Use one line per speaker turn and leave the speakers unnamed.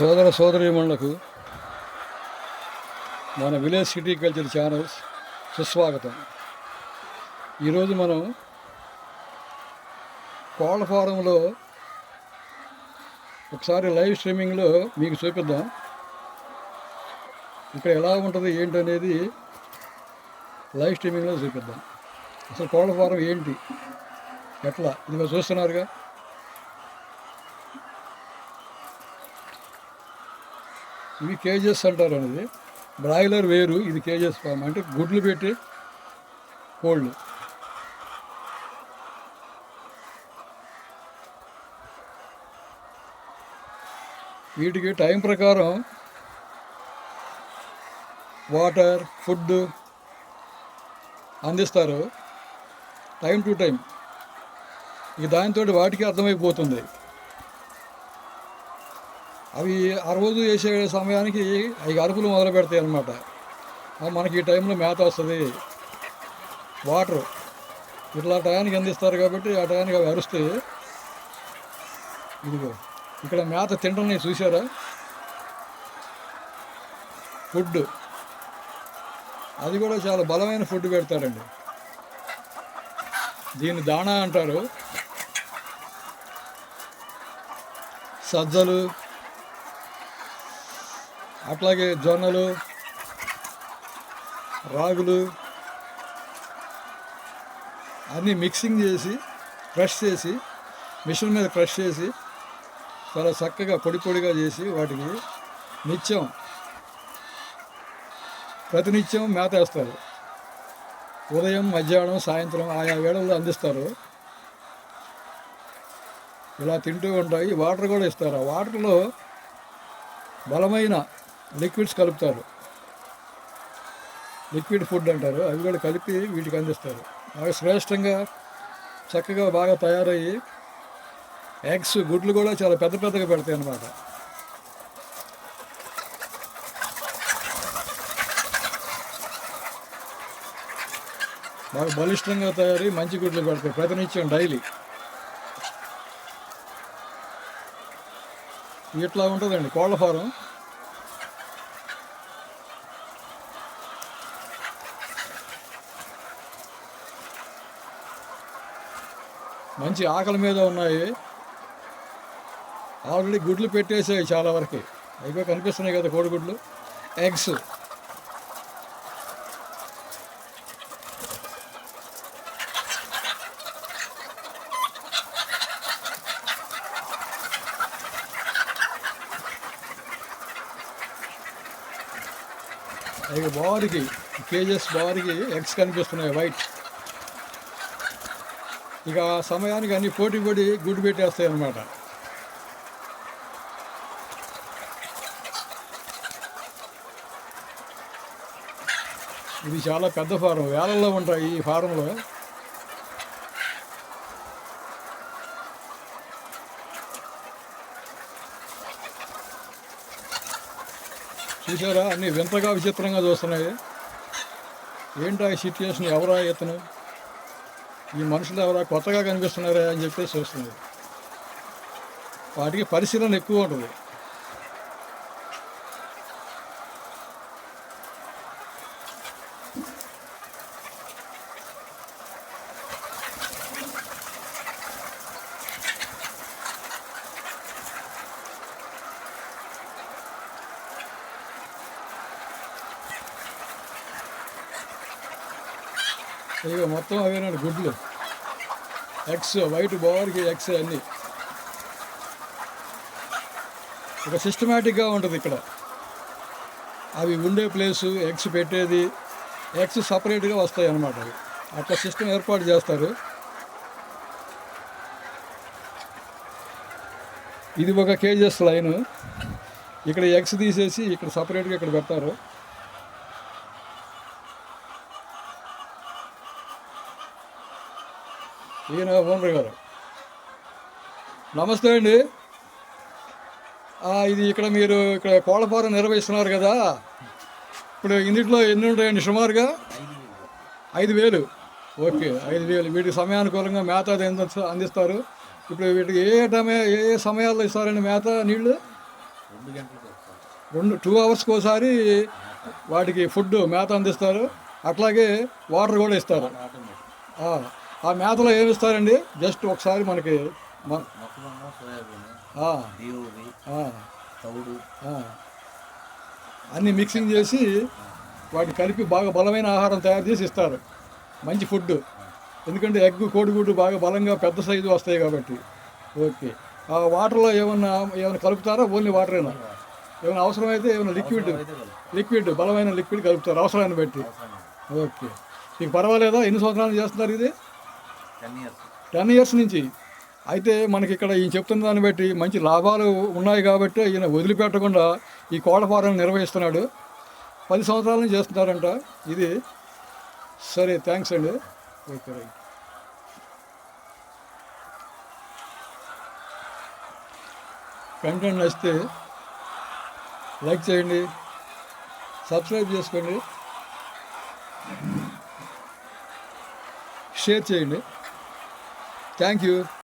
సోదర సోదరీమణులకు మన village city culture channels సుస్వాగతం. ఈరోజు మనం కోళ్ళ ఫారంలో ఒకసారి లైవ్ స్ట్రీమింగ్లో మీకు చూపిద్దాం. ఇక్కడ ఎలా ఉంటుంది ఏంటి అనేది లైవ్ స్ట్రీమింగ్లో చూపిద్దాం. అసలు కోళ్ళ ఫారం ఏంటి? ఎట్లా? ఇదిగో చూస్తున్నారుగా. ఇవి కేజెస్ అంటారు అనేది. బ్రాయిలర్ వేరు ఇది కేజెస్ ఫామ్ అంటే గుడ్లు పెట్టి కోళ్ళు. వీటికి టైం ప్రకారం వాటర్ ఫుడ్ అందిస్తారు. Time to time. ఇక దానితో వాటికి అర్థమైపోతుంది. అవి ఆ రోజు వేసే సమయానికి అవి అరుపులు మొదలు పెడతాయి అన్నమాట. మనకి ఈ టైంలో మేత వస్తుంది. వాటర్ ఇట్లా టయానికి అందిస్తారు కాబట్టి ఆ టయానికి అవి అరుస్తాయి ఇదిగో ఇక్కడ మేత తింటున్నాయి చూసారా ఫుడ్. అది కూడా చాలా బలమైన ఫుడ్ పెడతారండి దీన్ని దాణా అంటారు. సజ్జలు అట్లాగే జొన్నలు రాగులు అన్నీ మిక్సింగ్ చేసి క్రష్ చేసి మిషన్ మీద క్రష్ చేసి చాలా చక్కగా పొడి పొడిగా చేసి వాటికి నిత్యం ప్రతినిత్యం మేత వేస్తారు. ఉదయం మధ్యాహ్నం సాయంత్రం ఆయా వేళల్లో అందిస్తారు. ఇలా తింటూ ఉంటాయి. వాటర్ కూడా ఇస్తారు. ఆ వాటర్లో బలమైన లిక్విడ్స్ కలుపుతారు. లిక్విడ్ ఫుడ్ అంటారు. అవి కూడా కలిపి వీటికి అందిస్తారు. బాగా శ్రేష్టంగా చక్కగా బాగా తయారయ్యి ఎగ్స్ గుడ్లు కూడా చాలా పెద్ద పెద్దగా పెడతాయి అన్నమాట. బాగా బలిష్టంగా తయారై మంచి గుడ్లు పెడతాయి ప్రతినిత్యం డైలీ. ఇట్లా ఉంటుందండి కోళ్ళ ఫారం. మంచి ఆకలి మీద ఉన్నాయి. ఆల్రెడీ గుడ్లు పెట్టేసాయి చాలా వరకు. అయిపోయి కనిపిస్తున్నాయి కదా కోడిగుడ్లు. ఎగ్స్ అవి బారికి కేజెస్ బారికి ఎగ్స్ కనిపిస్తున్నాయి వైట్ ఇక ఆ సమయానికి అన్ని పోటీ పడి గుడ్డు పెట్టేస్తాయి అన్నమాట ఇది చాలా పెద్ద ఫారం. వేలల్లో ఉంటాయి ఈ ఫారంలో. చూసారా అన్ని వింతగా విచిత్రంగా చూస్తున్నాయి. ఏంటా ఈ సిచ్యుయేషన్ ఎవరా ఇతను? ఈ మనుషులు ఎవరా కొత్తగా కనిపిస్తున్నారా అని చెప్పేసి వస్తుంది. వాటికి పరిశీలన ఎక్కువ ఉంటుంది. ఇక మొత్తం అవేనండి గుడ్లు. ఎగ్స్ వైట్ బోర్కి ఎగ్స్ అన్నీ. ఒక సిస్టమేటిక్గా ఉంటుంది ఇక్కడ. అవి ఉండే ప్లేసు ఎగ్స్ పెట్టేది ఎగ్స్ సపరేట్గా వస్తాయి అన్నమాట అవి. అట్లా సిస్టమ్ ఏర్పాటు చేస్తారు. ఇది ఒక కేజెస్ లైన్ ఇక్కడ ఎగ్స్ తీసేసి ఇక్కడ సపరేట్గా ఇక్కడ పెడతారు. ఈయన ఓనర్ గారు. నమస్తే అండి. ఇది ఇక్కడ మీరు ఇక్కడ కోళ్ళ ఫారం నిర్వహిస్తున్నారు కదా. ఇప్పుడు ఇందులో ఎన్ని ఉంటాయండి సుమారుగా? ఐదు వేలు. ఓకే ఐదు వేలు. వీటికి సమయానుకూలంగా మేత అది అందిస్త- అందిస్తారు? ఇప్పుడు వీటికి ఏ టైం ఏ ఏ సమయాల్లో ఇస్తారండి మేత నీళ్ళు
రెండు
టూ అవర్స్కి ఒకసారి వాటికి ఫుడ్ మేత అందిస్తారు. అట్లాగే వాటర్ కూడా ఇస్తారు. ఆ, మేతలో ఏమి ఇస్తారండి? జస్ట్ ఒకసారి మనకి. అన్నీ మిక్సింగ్ చేసి వాటిని కలిపి బాగా బలమైన ఆహారం తయారు చేసి ఇస్తారు. మంచి ఫుడ్ ఎందుకంటే ఎగ్ కోడిగుడ్డు బాగా బలంగా పెద్ద సైజు వస్తాయి కాబట్టి. ఓకే. ఆ వాటర్లో ఏమన్నా ఏమైనా కలుపుతారా? ఓన్లీ వాటరేనా? ఏమైనా అవసరమైతే ఏమైనా లిక్విడ్ లిక్విడ్ బలమైన లిక్విడ్ కలుపుతారు. అవసరాన్ని బట్టి. ఓకే. మీకు పర్వాలేదా? ఎన్ని సంవత్సరాలు చేస్తున్నారు ఇది?
టెన్ ఇయర్స్
టెన్ ఇయర్స్ నుంచి. అయితే మనకి ఇక్కడ ఈయన చెప్తున్న దాన్ని బట్టి మంచి లాభాలు ఉన్నాయి కాబట్టి ఈయన వదిలిపెట్టకుండా ఈ కోళ్ళ ఫారం నిర్వహిస్తున్నాడు. పది సంవత్సరాల నుంచి చేస్తున్నారంట. ఇది సరే థ్యాంక్స్ అండి. Okay right. కంటెంట్ నచ్చితే లైక్ చేయండి సబ్స్క్రైబ్ చేసుకోండి షేర్ చేయండి. Thank you.